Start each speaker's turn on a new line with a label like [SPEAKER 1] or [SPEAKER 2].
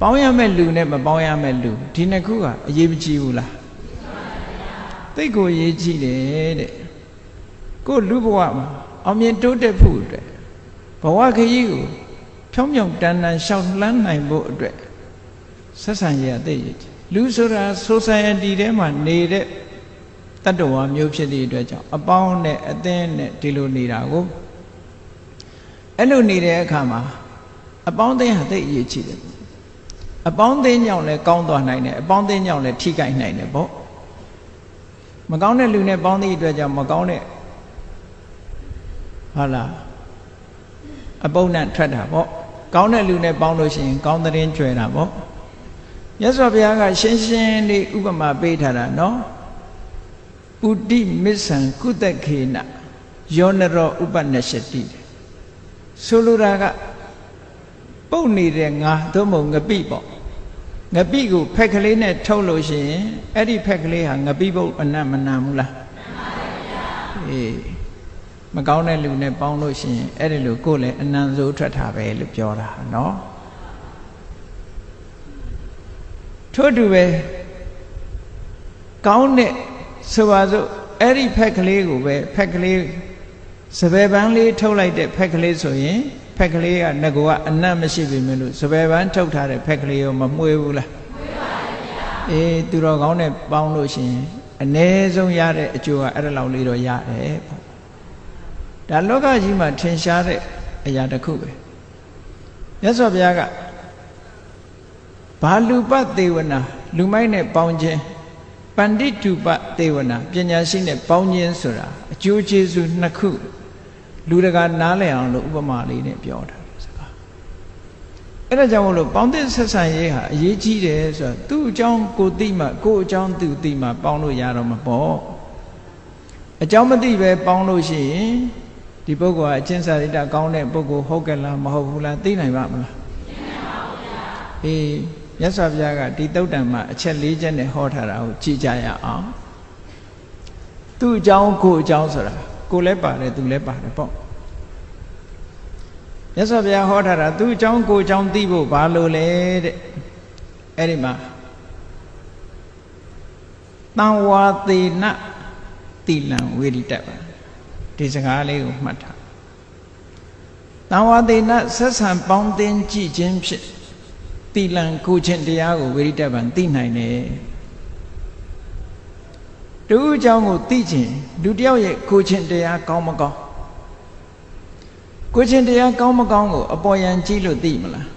[SPEAKER 1] ပေါင်းရမဲ့လူနဲ့မပေါင်းရမဲ့လူဒီနှစ်ခုကအရေးမကြီးဘူးလားသိတ်ကိုရေးကြည့်တယ်တဲ့ကိုလူဘဝမှာအောင်မြင်တိုးတက်ဖို့အတွက်ဘဝခရီးကိုဖြောင်းဖြောင်းတန်တန်ရှောက်လှမ်းနိုင်ဖို့အတွက်ဆက်ဆံရတဲ့ရည်လူဆိုတာ society ထဲမှာနေတဲ့တတ္တဝါမျိုးဖြစ်တဲ့အတွက်ကြောင့်အပေါင်းနဲ့အသင်းနဲ့ဒီလိုနေတာကိုအဲ့လိုနေတဲ့အခါမှာအပေါင်းအသင်းဟာသိအရေးကြီးတယ် အပေါင်းအသင်းကြောင့်လည်းကောင်းသွားနိုင်တယ်အပေါင်းအသင်းကြောင့်လည်းထိခိုက်နိုင်တယ်ပေါ့မကောင်းတဲ့လူနဲ့ပေါင်းသည့်အတွက်ကြောင့်မကောင်းတဲ့ဟုတ်လားအပုံနဲ့ထွက်တာပေါ့ကောင်းတဲ့လူနဲ့ပေါင်းလို့ရှိရင်ကောင်းတဲ့ရင်ကျွဲတာပေါ့မြတ်စွာဘုရားကရှင်းရှင်းလေးဥပမာပေးထားတာနော်ပုတိမစ္ဆံကုသခေနယောနရောဥပနရှတိဆိုလိုတာကပုတ်နေတဲ့ငါသို့မဟုတ်ငပိပေါ့ ငပိကိုဖက်ကလေးနဲ့ထုတ်လို့ရှိရင်အဲ့ဒီဖက်ကလေးဟာငပိပုတ်အနတ်မနာဘူးလားမှန်ပါဗျာအေးမကောင်းတဲ့လူနဲ့ပေါင်းလို့ရှိရင်အဲ့ဒီလိုကိုယ်လည်းအနံစိုးထွက်တာပဲလို့ပြောတာနော်ထို့တူပဲကောင်းတဲ့ဆိုပါစို့အဲ့ဒီဖက်ကလေးကိုပဲဖက်ကလေးစပယ်ပန်းလေးထုတ်လိုက်တဲ့ဖက်ကလေးဆိုရင် ဖက်ကလေးကငကောကအနတ်မရှိပြီမလို့စပယ်ပန်းထုတ်ထားတဲ့ဖက်ကလေးရောမမှွေးဘူးလားမှွေးပါဗျာအေးသူတော်ကောင်းနဲ့ပေါင်းလို့ရှိရင်အ ਨੇ ဆုံးရတဲ့အကျိုးကအဲ့ဒါလောက်လေးတော့ရတယ်ပေါ့ဒါလောကကြီးမှာထင်ရှားတဲ့အရာတစ်ခုပဲမြတ်စွာဘုရားကဘာလူပသေဝနာလူမိုက်နဲ့ပေါင်းခြင်းပန္တိတုပသေဝနာပညာရှိနဲ့ပေါင်းခြင်းဆိုတာအကျိုးကျေးဇူးနှစ်ခု လူတကာနားလည်အောင်လို့ဥပမာလေးနဲ့ပြောတာစကားအဲ့ဒါကြောင့်မလို့ပေါင်းတဲ့ဆက်ဆံရေးဟာအရေးကြီးတယ်ဆိုတော့သူ့အကြောင်းကိုသိမှကိုယ့်အကြောင်းသူသိမှပေါင်းလို့ရတော့မှာပေါ့အကြောင်းမသိပဲပေါင်းလို့ရှိရင်ဒီပုဂ္ဂိုလ်ကအကျင့်စာရိတ္တကောင်းတဲ့ပုဂ္ဂိုလ်ဟုတ်ကဲ့လားမဟုတ်ဘူးလားသိနိုင်ပါမလားသိနိုင်ပါဘူးဗျာအေးမြတ်စွာဘုရားကဒီတုတ်တံမှာအချက်၄ချက်နဲ့ဟောထားတာကိုကြည့်ကြရအောင်သူ့အကြောင်းကိုအကြောင်းဆိုတာ ကိုလည်းပါတယ်သူလည်းပါတယ်ပေါ့မြတ်စွာဘုရားဟောထားတာသူ့အကြောင်းကိုအကြောင်းသိဖို့ဘာလို့လဲတဲ့အဲ့ဒီမှာတံဝါသေနတိလံဝေရိတပါဒီစကားလေးကိုမှတ်ထားတံဝါသေနဆက်ဆံပေါင်းတင်ကြည့်ခြင်းဖြင့်တိလံကိုခြင်းတရားကိုဝေရိတပံသိနိုင်တယ် တူအကြောင်းကိုသိခြင်းလူတယောက်ရဲ့ကိုခြင်းတရားကောင်းမကောင်းကိုခြင်းတရားကောင်းမကောင်းကိုအပေါ်ယံကြည့်လို့သိမလား